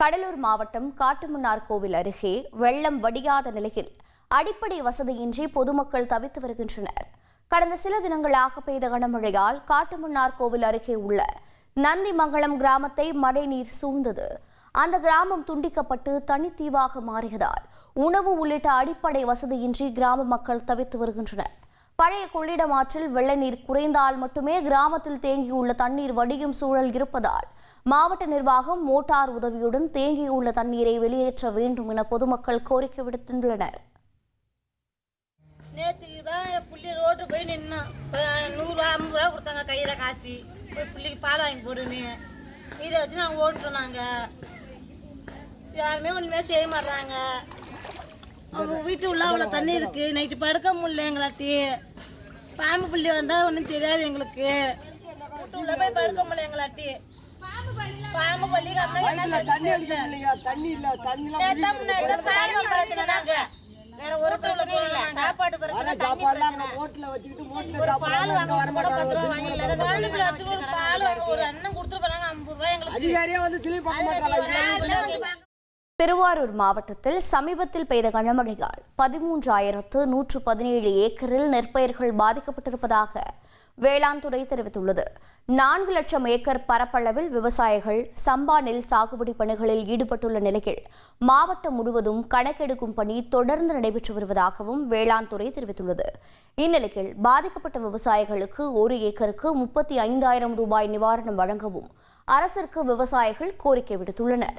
கடலூர் மாவட்டம் காட்டுமன்னார் கோவில் அருகே வெள்ளம் வடியாத நிலையில் அடிப்படை வசதியின்றி பொதுமக்கள் தவித்து வருகின்றனர். கடந்த சில தினங்களாக பெய்த கனமழையால் காட்டுமன்னார் கோவில் அருகே உள்ள நந்திமங்கலம் கிராமத்தை மழைநீர் சூழ்ந்தது. அந்த கிராமம் துண்டிக்கப்பட்டு தனித்தீவாக மாறியதால் உணவு உள்ளிட்ட அடிப்படை வசதியின்றி கிராம மக்கள் தவித்து வருகின்றனர். பழைய கொள்ளிடம் ஆற்றில் வெள்ள நீர் குறைந்தால் மட்டுமே கிராமத்தில் தேங்கியுள்ள தண்ணீர் வடியும் சூழல் இருப்பதால் மாவட்ட நிர்வாகம் மோட்டார் உதவியுடன் தேங்கியுள்ள தண்ணீரை வெளியேற்ற வேண்டும் என பொதுமக்கள் கோரிக்கை விடுத்துள்ளனர். நேற்றுக்கு தான் என் புள்ளி ரோட்டு போய் நின்னோம் இப்போ நூறுரூவா ஐம்பது ரூபா கொடுத்தாங்க கையில் காசு. போய் புள்ளிக்கு பால் வாங்கி போடுன்னு. இதை வச்சு நாங்கள் ஓட்டுறோம் நாங்கள் யாருமே ஒன்றுமே செய்ய மாட்றாங்க. அவங்க வீட்டு உள்ள அவ்வளோ தண்ணி இருக்குது நைட்டு படுக்க முடியல எங்களாட்டி பாம்பு புள்ளி வந்தால் ஒன்றும் தெரியாது எங்களுக்கு. உள்ள போய் படுக்க முடியல எங்களாட்டி. பாம்பு பள்ளி தண்ணி தண்ணி இல்ல வேற ஒரு டூல போகல சாப்பாடு பிரச்சனை சாப்பாடுலாம் அங்க பால் வாங்க வர வச்சு ஒரு பால் வாங்க ஒரு அண்ணன் கொடுத்துட்டு போறாங்க ஐம்பது ரூபாய் எங்களுக்கு. அதிகாரியே வந்து திரும்பி பார்க்க மாட்டாங்க திருவாரூர் மாவட்டத்தில் சமீபத்தில் பெய்த கனமழையால் பதிமூன்றாயிரத்து நூற்று பதினேழு ஏக்கரில் நெற்பயிர்கள் பாதிக்கப்பட்டிருப்பதாக வேளாண் துறை தெரிவித்துள்ளது. நான்கு லட்சம் ஏக்கர் பரப்பளவில் விவசாயிகள் சம்பா நெல் சாகுபடி பணிகளில் ஈடுபட்டுள்ள நிலையில் மாவட்டம் முழுவதும் கணக்கெடுக்கும் பணி தொடர்ந்து நடைபெற்று வருவதாகவும் வேளாண் துறை தெரிவித்துள்ளது. இந்நிலையில் பாதிக்கப்பட்ட விவசாயிகளுக்கு ஒரு ஏக்கருக்கு முப்பத்தி ஐந்தாயிரம் ரூபாய் நிவாரணம் வழங்கவும் அரசிற்கு விவசாயிகள் கோரிக்கை விடுத்துள்ளனர்.